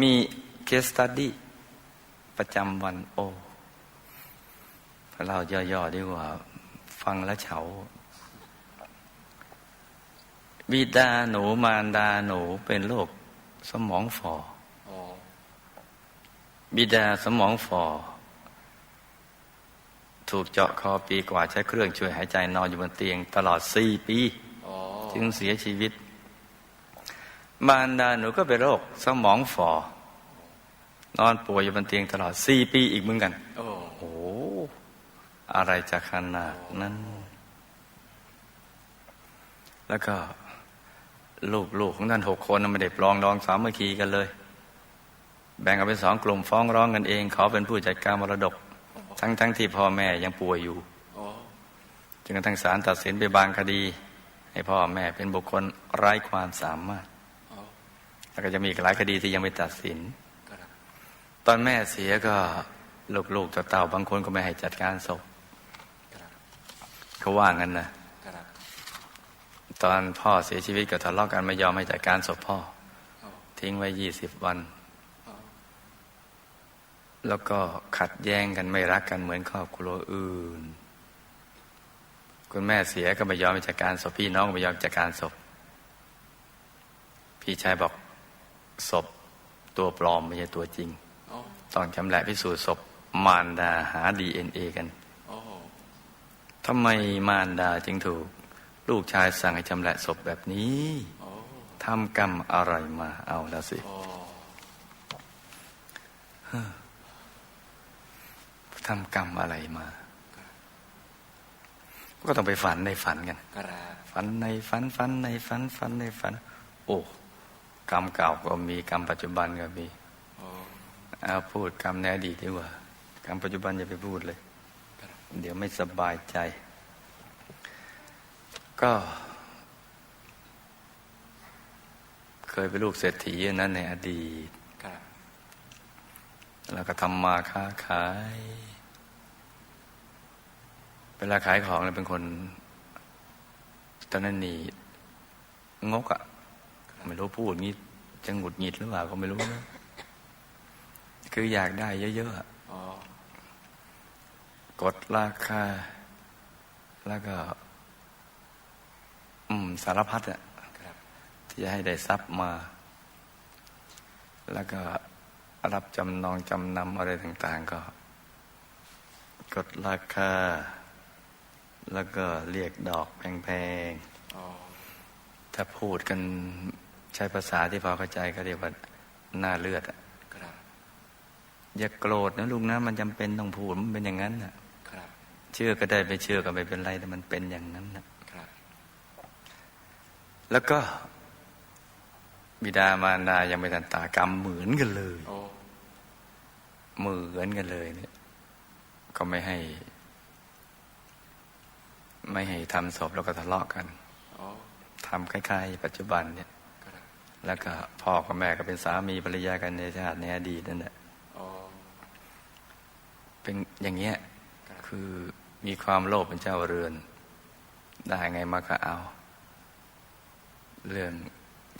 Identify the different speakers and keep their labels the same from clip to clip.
Speaker 1: มีเคสตัดดี้ประจำวันโอ้เราย่อๆดีกว่า ฟังแล้วเฉาบิดาหนูมารดาหนูเป็นโรคสมองฝ่อ
Speaker 2: อ๋อ
Speaker 1: บิดาสมองฝ่อถูกเจาะคอปีกว่าใช้เครื่องช่วยหายใจนอนอยู่บนเตียง ตลอดสี่ปี
Speaker 2: อ๋อ
Speaker 1: จึงเสียชีวิต มารดาหนูก็เป็นโรคสมองฝ่อนอนป่วยอยู่บนเตียงตลอดสี่ปีอีกเหมือนกัน
Speaker 2: โอ้
Speaker 1: โอ้อะไรจะขนาดนั้น แล้วก็ลูกๆของท่านหกคนน่ะไม่ได้ปลองดองสามัคคีกันเลย แบ่งกันเป็นสองกลุ่มฟ้องร้องกันเอง เขาเป็นผู้จัดการมรดก ทั้งทั้งที่พ่อแม่ยังป่วยอยู่
Speaker 2: อ๋อ
Speaker 1: จนกระทั่งศาลตัดสินไปบางคดี ให้พ่อแม่เป็นบุคคลไร้ความสามารถ
Speaker 2: อ๋อ
Speaker 1: แล้วก็จะมีอีกหลายคดีที่ยังไม่ตัดสิน
Speaker 2: ครับ
Speaker 1: ตอนแม่เสียก็ลูกๆเต่าๆบางคนก็ไม่ให้จัดการศพ
Speaker 2: ครับ
Speaker 1: เขาว่างั้นนะครับตอนพ่อเสียชีวิตก็ทะเลาะกันไม่ยอมให้จัดการศพพ่อ
Speaker 2: อ๋อ
Speaker 1: ทิ้งไว้ยี่สิบวัน
Speaker 2: อ๋อ
Speaker 1: แล้วก็ขัดแย้งกันไม่รักกันเหมือนครอบครัวอื่น คุณแม่เสียก็ไม่ยอมให้จัดการศพพี่น้องก็ไม่ยอมจัดการศพ พี่ชายบอก ศพตัวปลอมไม่ใช่ตัวจริง
Speaker 2: อ๋อ
Speaker 1: ต้องชำแหละพิสูจน์ศพมารดาหาดีเอ็นเอกัน
Speaker 2: อ๋อ
Speaker 1: ทำไมมารดาจึงถูก ลูกชายสั่งให้ชำแหละศพแบบนี้
Speaker 2: อ๋อ
Speaker 1: ทำกรรมอะไรมาเอาแล้วสิ
Speaker 2: อ๋อ
Speaker 1: ทำกรรมอะไรมา ก็ต้องไปฝันในฝันกัน
Speaker 2: ครับ
Speaker 1: ฝันในฝันฝันในฝันฝันในฝัน โอ้ กรรมเก่าก็มีกรรมปัจจุบันก็มี
Speaker 2: อ๋อ
Speaker 1: เอาพูดกรรมในอดีตดีกว่ากรรมปัจจุบันอย่าไปพูดเลย
Speaker 2: ครับ
Speaker 1: เดี๋ยวไม่สบายใจ ก็ เคยเป็นลูกเศรษฐีนั้นในอดีต
Speaker 2: ครับ
Speaker 1: แล้วก็ทำมาค้าขาย เวลาขายของเนี่ยเป็นคนตอนนั้นนี่งกอะ่ะ ไม่รู้พูดงี้จะหงุดหงิดหรือเปล่าก็ไม่รู้นะคืออยากได้เยอะๆอะ
Speaker 2: อ๋อ
Speaker 1: กดราคา แล้วก็ อืม สารพัดอะ
Speaker 2: ครับ
Speaker 1: ที่จะให้ได้ทรัพย์มา แล้วก็รับจำนองจำนำอะไรต่าง ๆ ก็ กดราคา แล้วก็เรียกดอกแพง
Speaker 2: อ๋อ
Speaker 1: ๆถ้าพูดกัน ใช้ภาษาที่พอเข้าใจก็เรียกว่าหน้าเลือดอะ
Speaker 2: ครับ
Speaker 1: อย่าโกรธนะลุงนะ มันจำเป็นต้องพูดมันเป็นอย่างนั้นน่ะ
Speaker 2: ครับ
Speaker 1: เชื่อก็ได้ไม่เชื่อก็ไม่เป็นไรแต่มันเป็นอย่างนั้นน่ะ
Speaker 2: ครับ
Speaker 1: แล้วก็ บิดามารดายังไม่ทันตากรรมเหมือนกันเลย
Speaker 2: โอ้
Speaker 1: เหมือนกันเลยเนี่ย ก็ไม่ให้ ไม่ให้ทำศพแล้วก็ทะเลาะกัน
Speaker 2: อ๋อ
Speaker 1: ทำคล้ายๆ ปัจจุบันเนี่ย
Speaker 2: ครับ
Speaker 1: แล้วก็พ่อกับแม่ก็เป็นสามีภรรยากันในชาติในอดีตนั่นแหละ
Speaker 2: อ๋อ
Speaker 1: เป็นอย่างเงี้ย
Speaker 2: ครับ
Speaker 1: คือมีความโลภเป็นเจ้าเรือน ได้ไงมาก็เอา เรื่อง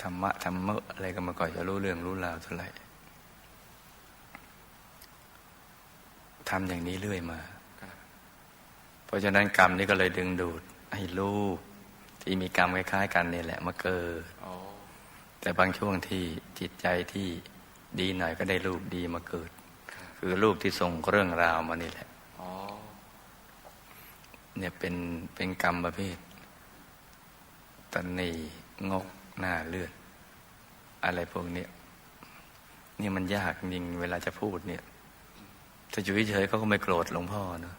Speaker 1: ธรรมะธรรมะอะไรก็ไมาก่อนจะรู้เรื่องรู้ราวเท่าไหร่ทำอย่างนี้เรื่อยมา
Speaker 2: ครับ
Speaker 1: เพราะฉะนั้นกรรมนี้ก็เลยดึงดูด ให้ลูกที่มีกรรมคล้ายๆ กันนี่แหละมาเกิด
Speaker 2: อ๋อ
Speaker 1: แต่บางช่วงที่จิตใจที่ดีหน่อยก็ได้ลูกดีมาเกิด
Speaker 2: ครับ
Speaker 1: คือลูกที่ส่งเรื่องราวมานี่แหละ
Speaker 2: อ๋อ
Speaker 1: เนี่ยเป็นเป็นกรรมประเภทตันนีงกหน้าเลือด อะไรพวกเนี้ยนี่มันยากจริงเวลาจะพูดเนี่ยถ้าอยู่เฉยๆเขาก็ไม่โกรธหลวงพ่อเนอะ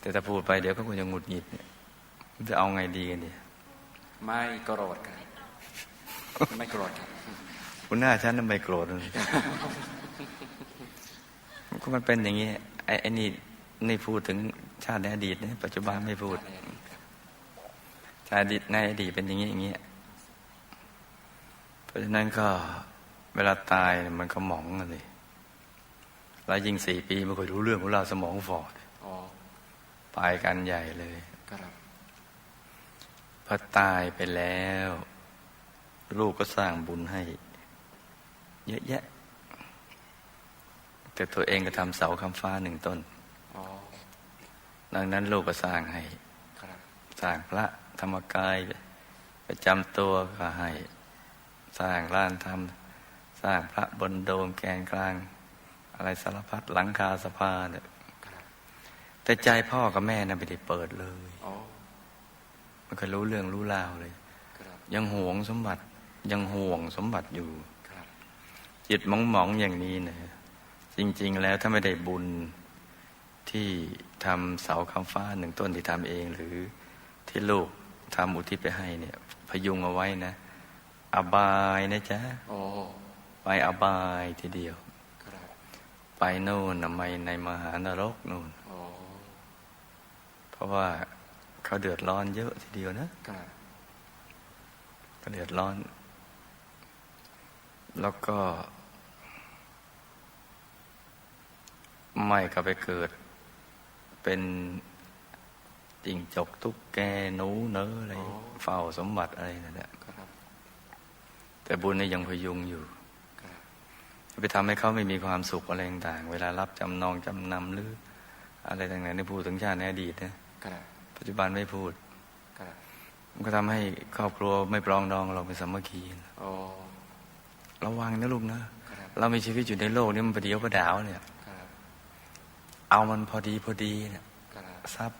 Speaker 1: แต่ถ้าพูดไปเดี๋ยวเขาก็จะหงุดหงิดเนี่ยจะเอาไงดีกันเนี่ย
Speaker 2: ไม่โกรธครับ ไม่โกรธครับ
Speaker 1: คุณหน้าฉันน่ะไม่โกรธเลยก็มันเป็นอย่างนี้ไอ้ไอ้นี่นี่พูดถึงชาติในอดีตนะปัจจุบันไม่พูด ชาติในอดีตเป็นอย่างนี้อย่างนี้เพราะฉะนั้นก็เวลาตายเนี่ยมันก็หมองกันเลยแล้วยิ่งสี่ปีไม่เคยรู้เรื่องของเราวสมองฝ่อ
Speaker 2: อ๋อ
Speaker 1: ไปกันใหญ่เลย
Speaker 2: ครับ
Speaker 1: พอตายไปแล้ว ลูกก็สร้างบุญให้ เยอะแยะ แต่ตัวเองก็ทำเสาคำฟ้าหนึ่งต้น
Speaker 2: อ๋อ
Speaker 1: ดังนั้นลูกก็สร้างให้
Speaker 2: ครับ
Speaker 1: สร้างพระธรรมกายประจำตัวก็ให้ สร้างร้านทำสร้างพระบนโดมแกนกลาง อะไรสารพัดหลังคาสภาเนี่ย
Speaker 2: ครับ
Speaker 1: แต่ใจพ่อกับแม่น่ะไม่ได้เปิดเลย
Speaker 2: อ๋อ
Speaker 1: มันก็รู้เรื่องรู้ราวเลย
Speaker 2: ครับ
Speaker 1: ยังห่วงสมบัติ ยังห่วงสมบัติอยู่
Speaker 2: ครับ
Speaker 1: จิตมองมองๆอย่างนี้เนี่ยจริง ๆ แล้วถ้าไม่ได้บุญที่ทำเสาคำฟ้าหนึ่งต้นที่ทำเอง หรือที่ลูกทำอุทิศไปให้เนี่ย พยุงเอาไว้นะ อบายนะจ๊ะ
Speaker 2: โอ้
Speaker 1: ไปอบายทีเดียว
Speaker 2: ครับ
Speaker 1: ไปโน่นนะไม่ในมหานรกนู่น
Speaker 2: โอ้
Speaker 1: เพราะว่าเขาเดือดร้อนเยอะทีเดียวนะ
Speaker 2: ครับ
Speaker 1: ก็เดือดร้อน แล้วก็ ไม่ก็ไปเกิด เป็นจิงจกตุ๊กแกหนูเนื้ออะไรเฝ้าสมบัติอะไรนั่นแหละ
Speaker 2: ครับ
Speaker 1: แต่บุญเนี่ยยังพยุงอยู่
Speaker 2: ครับ
Speaker 1: ไปทำให้เขาไม่มีความสุขอะไรต่างๆเวลารับจำนองจำนำหรือ อะไรต่างๆนี่พูดถึงชาติในอดีตนะครับปัจจุบันไม่พูด
Speaker 2: ครับ
Speaker 1: มันก็ทำให้ครอบครัวไม่ปรองดองเราเป็นสามัคคีนะ
Speaker 2: โอ้
Speaker 1: ระวังนะลูกนะ
Speaker 2: ครับ
Speaker 1: เรามีชีวิตอยู่ในโลกนี้มันประเดียวประดาวเนี่ย
Speaker 2: ครับ
Speaker 1: เอามันพอดีพอดีเนี่ย
Speaker 2: ครับ
Speaker 1: ทรัพย์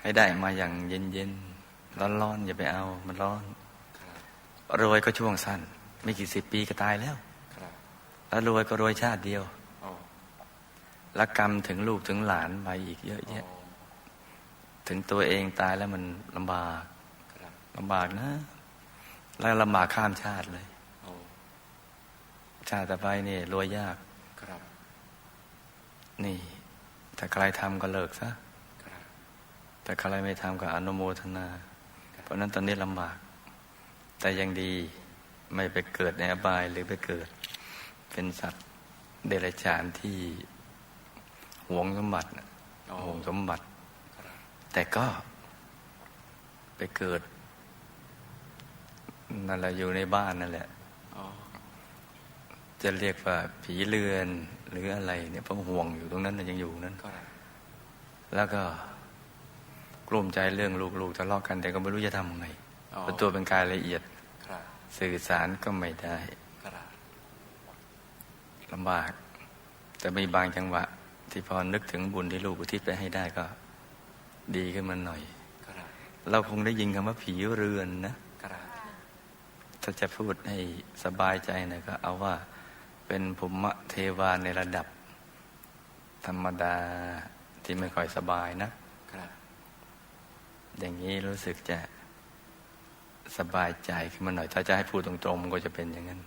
Speaker 1: ให้ได้มาอย่างเย็นเย็นร้อนร้อนๆอย่าไปเอา มันร้อน
Speaker 2: ครับ
Speaker 1: รวยก็ช่วงสั้น ไม่กี่สิบปีก็ตายแล้ว
Speaker 2: ครับ
Speaker 1: แล้วรวยก็รวยชาติเดียว
Speaker 2: โอ้
Speaker 1: แล้วกรรมถึงลูกถึงหลานไปอีกเยอะ
Speaker 2: โอ้
Speaker 1: แยะ ถึงตัวเองตายแล้วมันลำบาก
Speaker 2: ครับ
Speaker 1: ลำบากนะ แล้วลำบากข้ามชาติเลย
Speaker 2: โอ้
Speaker 1: ชาติต่อไปนี่รวยยาก
Speaker 2: ครับ
Speaker 1: นี่ถ้าใครทำก็เลิกซะ
Speaker 2: ครับ
Speaker 1: แต่ใครไม่ทำก็อนุโมทนา เพราะฉะนั้นตอนนี้ลำบาก แต่ยังดีไม่ไปเกิดในอบายหรือไปเกิด เป็นสัตว์เดรัจฉานที่หวงสมบัติน่ะ
Speaker 2: โอ้
Speaker 1: หวงสมบัติ
Speaker 2: ครับ
Speaker 1: แต่ก็ไปเกิดนั่นแหละอยู่ในบ้านนั่นแหละ
Speaker 2: โอ้
Speaker 1: จะเรียกว่าผีเรือนหรืออะไรเนี่ยเพราะห่วงอยู่ตรงนั้นน่ะยังอยู่นั้น
Speaker 2: ครับ
Speaker 1: แล้วก็กลุ้มใจเรื่องลูกๆทะเลาะกันแต่ก็ไม่รู้จะทำไง
Speaker 2: อ๋อ
Speaker 1: เพราะตัวเป็นกายละเอียด
Speaker 2: ครับ
Speaker 1: สื่อสารก็ไม่ได้
Speaker 2: ครับ
Speaker 1: ลำบาก แต่มีบางจังหวะ ที่พอนึกถึงบุญที่ลูกอุทิศไปให้ได้ก็ ดีขึ้นมาหน่อย
Speaker 2: ครับ
Speaker 1: เราคงได้ยินคำว่าผีเรือนนะ
Speaker 2: ครับ
Speaker 1: ถ้าจะพูดให้สบายใจหน่อยก็เอาว่า เป็นภูมิเทวาในระดับ ธรรมดาที่ไม่ค่อยสบายนะ
Speaker 2: ครับ
Speaker 1: อย่างนี้รู้สึกจะสบายใจขึ้นมาหน่อย ถ้าจะให้พูดตรงๆมันก็จะเป็นอย่างนั้น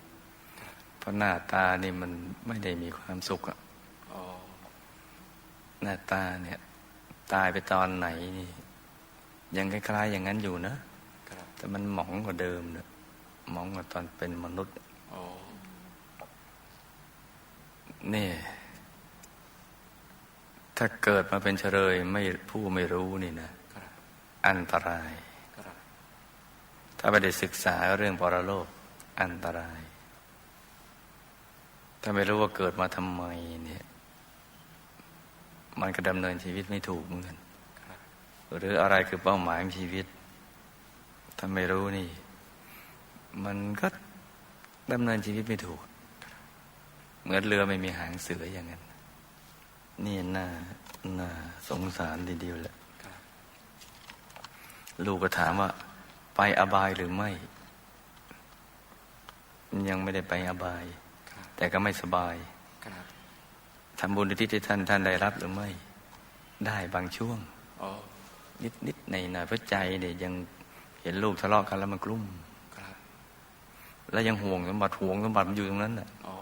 Speaker 1: เพราะหน้าตานี่มันไม่ได้มีความสุขอะ
Speaker 2: โอ้
Speaker 1: หน้าตาเนี่ย ตายไปตอนไหนนี่ ยังคล้ายๆอย่างนั้นอยู่นะ
Speaker 2: ครับ
Speaker 1: แต่มันหมองกว่าเดิมเนอะหมองกว่าตอนเป็นมนุษย์
Speaker 2: โอ้
Speaker 1: นี่ ถ้าเกิดมาเป็นเฉลยไม่ผู้ไม่รู้นี่นะ อันตราย
Speaker 2: ร
Speaker 1: ถ้าไม่ได้ศึกษาเรื่องปรโลก อันตราย ถ้าไม่รู้ว่าเกิดมาทำไมเนี่ย มันก็ดำเนินชีวิตไม่ถูกเหมือนกันหรืออะไรคือเป้าหมายของชีวิต ถ้าไม่รู้นี่ มันก็ดำเนินชีวิตไม่ถูก เหมือนเรือไม่มีหางเสืออย่างนั้น นี่น่าน่าสงสารทีเดียวแหละ
Speaker 2: ครับ
Speaker 1: ลูกก็ถามว่า ไปอบายหรือไม่ ยังไม่ได้ไปอบาย
Speaker 2: ครับ
Speaker 1: แต่ก็ไม่สบาย
Speaker 2: ครับ
Speaker 1: ทำบุญอุที่ที่ท่านท่านได้รับหรือไม่ ได้บางช่วง
Speaker 2: โอ้
Speaker 1: นิดนิดในหน่อยๆเพราะใจเนี่ยยังเห็นลูกทะเลาะกันแล้วมันกลุ้ม
Speaker 2: ครับ
Speaker 1: แล้วยังห่วงสมบัติห่วงสมบัติมันอยู่ตรงนั้นน่ะ
Speaker 2: โอ้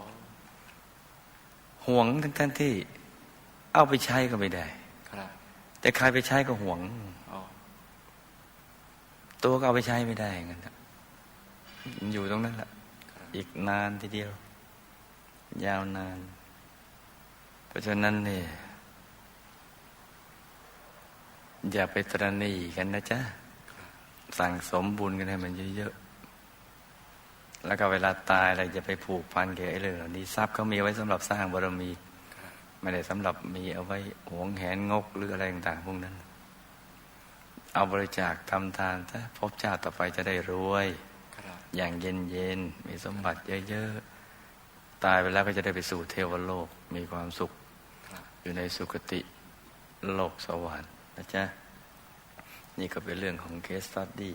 Speaker 1: ห่วงทั้งท่านที่ เอาไปใช้ก็ไม่ได้
Speaker 2: ครับ
Speaker 1: แต่ใครไปใช้ก็ห่วง
Speaker 2: โอ้
Speaker 1: ตัวก็เอาไปใช้ไม่ได้อย่างนั้นน่ะมันอยู่ตรงนั้นแหละ
Speaker 2: ครับ
Speaker 1: อีกนานทีเดียว ยาวนาน เพราะฉะนั้นเนี่ยอย่าไปตรณีกันนะจ๊ะ
Speaker 2: ครับ
Speaker 1: สั่งสมบุญกันให้มันเยอะ แล้วก็เวลาตายเราจะไปผูกพันกับไอ้เรื่องเหล่านี้ทรัพย์เขามีไว้สำหรับสร้างบารมี ไม่ได้สำหรับมีเอาไว้หวงแหนงกหรืออะไรต่างๆพวกนั้น เอาบริจาคทำทานถ้าพบชาติต่อไปจะได้รวย อย่างเย็นๆมีสมบัติเยอะๆ ตายไปแล้วก็จะได้ไปสู่เทวโลกมีความสุข อยู่ในสุคติโลกสวรรค์นะจ๊ะนี่ก็เป็นเรื่องของเคสตัดดี้